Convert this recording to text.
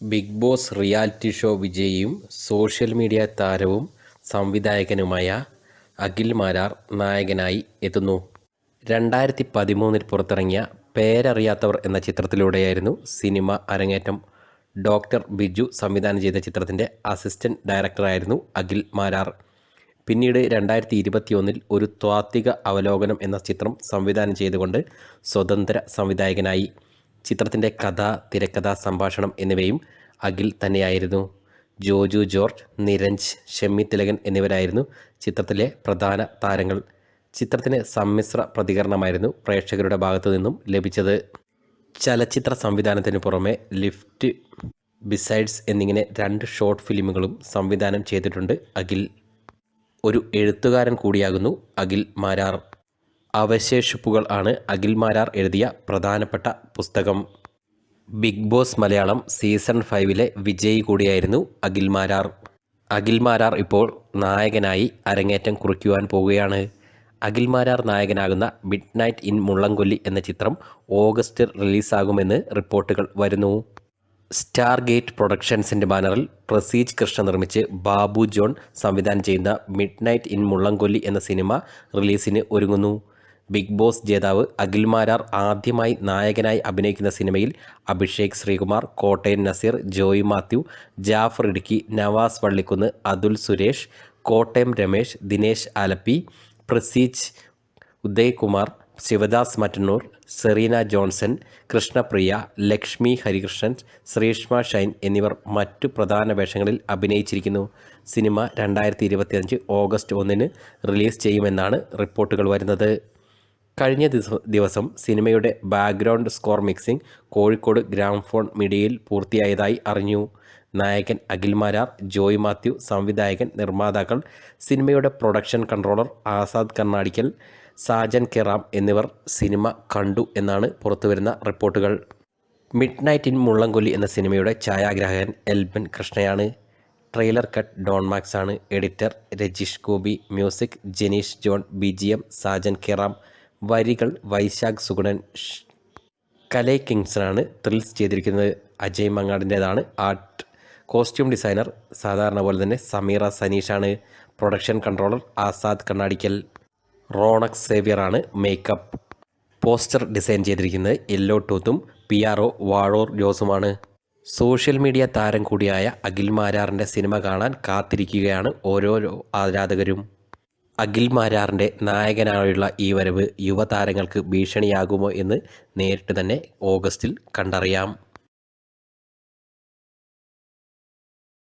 Big Boss reality show വിജയിയും social media താരവും സംവിധായകനുമായ അഖിൽ മാരാർ നായകനായി എത്തുന്നു. രണ്ടായിരത്തി പതിമൂന്നിൽ പുറത്തിറങ്ങിയ പേരറിയാത്തവർ എന്ന ചിത്രത്തിലൂടെയായിരുന്നു സിനിമ അരങ്ങേറ്റം. ഡോക്ടർ ബിജു സംവിധാനം ചെയ്ത ചിത്രത്തിന്റെ അസിസ്റ്റന്റ് ഡയറക്ടറായിരുന്നു അഖിൽ മാരാർ. പിന്നീട് രണ്ടായിരത്തി ഇരുപത്തിയൊന്നിൽ ഒരു ത്വാത്വിക അവലോകനം എന്ന ചിത്രം സംവിധാനം ചെയ്തുകൊണ്ട് സ്വതന്ത്ര സംവിധായകനായി. ചിത്രത്തിന്റെ കഥ തിരക്കഥ സംഭാഷണം എന്നിവയും അഖിൽ തന്നെയായിരുന്നു. ജോജു ജോർജ് നിരഞ്ജ് ഷെമ്മി തിലകൻ എന്നിവരായിരുന്നു ചിത്രത്തിലെ പ്രധാന താരങ്ങൾ. ചിത്രത്തിന് സമ്മിശ്ര പ്രതികരണമായിരുന്നു പ്രേക്ഷകരുടെ ഭാഗത്തു നിന്നും ലഭിച്ചത്. ചലച്ചിത്ര സംവിധാനത്തിന് പുറമെ ലിഫ്റ്റ് ബിസൈഡ്സ് എന്നിങ്ങനെ രണ്ട് ഷോർട്ട് ഫിലിമുകളും സംവിധാനം ചെയ്തിട്ടുണ്ട് അഖിൽ. ഒരു എഴുത്തുകാരൻ കൂടിയാകുന്നു അഖിൽ മാരാർ. അവശേഷിപ്പുകൾ ആണ് അഖിൽ മാരാർ എഴുതിയ പ്രധാനപ്പെട്ട പുസ്തകം. ബിഗ് ബോസ് മലയാളം സീസൺ ഫൈവിലെ വിജയി കൂടിയായിരുന്നു അഖിൽ മാരാർ അഖിൽ മാരാർ ഇപ്പോൾ നായകനായി അരങ്ങേറ്റം കുറിക്കുവാൻ പോവുകയാണ്. അഖിൽ മാരാർ നായകനാകുന്ന മിഡ് നൈറ്റ് ഇൻ മുള്ളംകൊല്ലി എന്ന ചിത്രം ഓഗസ്റ്റിൽ റിലീസാകുമെന്ന് റിപ്പോർട്ടുകൾ വരുന്നു. സ്റ്റാർ ഗേറ്റ് പ്രൊഡക്ഷൻസിന്റെ ബാനറിൽ പ്രസീജ് കൃഷ്ണ നിർമ്മിച്ച് ബാബു ജോൺ സംവിധാനം ചെയ്യുന്ന മിഡ് നൈറ്റ് ഇൻ മുള്ളംകൊല്ലി എന്ന സിനിമ റിലീസിന് ഒരുങ്ങുന്നു. ബിഗ് ബോസ് ജേതാവ് അഖിൽ മാരാർ ആദ്യമായി നായകനായി അഭിനയിക്കുന്ന സിനിമയിൽ അഭിഷേക് ശ്രീകുമാർ കോട്ടയം നസീർ ജോയ് മാത്യു ജാഫർ ഇടുക്കി നവാസ് വള്ളിക്കുന്ന് അതുൽ സുരേഷ് കോട്ടയം രമേശ് ദിനേശ് ആലപ്പി പ്രസീജ് ഉദയകുമാർ ശിവദാസ് മറ്റന്നൂർ സെറീന ജോൺസൺ കൃഷ്ണപ്രിയ ലക്ഷ്മി ഹരികൃഷ്ണൻ ശ്രീഷ്മ ഷൈൻ എന്നിവർ മറ്റു പ്രധാന വേഷങ്ങളിൽ അഭിനയിച്ചിരിക്കുന്നു. സിനിമ രണ്ടായിരത്തി ഓഗസ്റ്റ് ഒന്നിന് റിലീസ് ചെയ്യുമെന്നാണ് റിപ്പോർട്ടുകൾ വരുന്നത്. കഴിഞ്ഞ ദിവസ സിനിമയുടെ background score mixing Kozhikode Gramophone മീഡിയയിൽ പൂർത്തിയായതായി അറിഞ്ഞു. നായകൻ അഖിൽ മാരാർ ജോയ് മാത്യു സംവിധായകൻ നിർമ്മാതാക്കൾ സിനിമയുടെ പ്രൊഡക്ഷൻ കൺട്രോളർ ആസാദ് കർണാടിക്കൽ സാജൻ കെറാം എന്നിവർ സിനിമ കണ്ടു എന്നാണ് പുറത്തുവരുന്ന റിപ്പോർട്ടുകൾ. മിഡ് നൈറ്റ് ഇൻ മുള്ളംകൊല്ലി എന്ന സിനിമയുടെ ഛായാഗ്രാഹകൻ എൽബൻ കൃഷ്ണയാണ്. ട്രെയിലർ കട്ട് ഡോൺ മാക്സ് ആണ് editor Rajeesh Gopi. Music Janeesh John. B G M. Sajan Keram. വരികൾ വൈശാഖ് സുഗുണൻ കലേ കിങ്സനാണ് ത്രിൽസ് ചെയ്തിരിക്കുന്നത്. അജയ് മങ്ങാടിന്റേതാണ്. ആർട്ട് കോസ്റ്റ്യൂം ഡിസൈനർ സാധാരണ പോലെ തന്നെ Sameera സനീഷാണ്. Production controller Azad Kannadikkal. Ronak സേവിയറാണ് മേക്കപ്പ് പോസ്റ്റർ ഡിസൈൻ ചെയ്തിരിക്കുന്നത് യെല്ലോ ടൂത്തും പി ആർ ഒ വാഴോർ ജോസുമാണ്. സോഷ്യൽ മീഡിയ താരം കൂടിയായ അഖിൽ മാരാറിന്റെ സിനിമ കാണാൻ കാത്തിരിക്കുകയാണ് ഓരോ ആരാധകരും. അഖിൽ മാരാറിന്റെ നായകനായുള്ള ഈ വരവ് യുവതാരങ്ങൾക്ക് ഭീഷണിയാകുമോ എന്ന് നേരിട്ട് തന്നെ ഓഗസ്റ്റിൽ കണ്ടറിയാം.